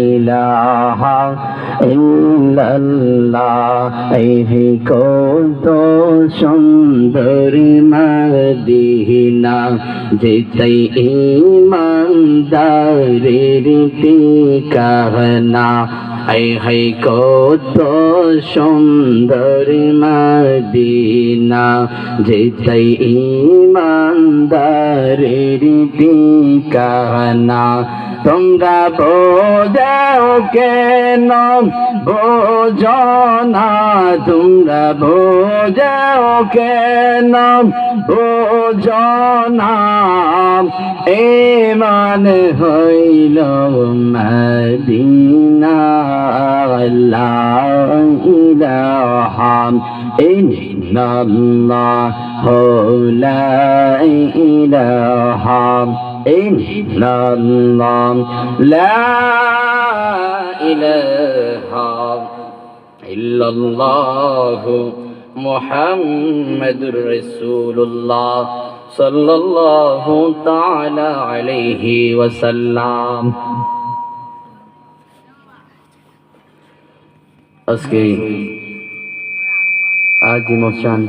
ইলাহা ইল্লাল্লাহ। এই কত সুন্দর মদিনা যেতাই ইমানদারের ঠিকানা। হাই হাই কত সুন্দর মদিনা যেতাই ইমানদারের ঠিকানা। তোমরা বোঝাও কেন? বোঝো না তোমরা বোঝাও কেন বোঝো না এমান হইল মদিনা আল্লাহ ইলাহা ইল্লাল্লাহ লা ইলাহা ইল্লাল্লাহ মুহাম্মাদুর রাসূলুল্লাহ সাল্লাল্লাহু তাআলা আলাইহি ওয়াসাল্লাম আজকে আজ মোশান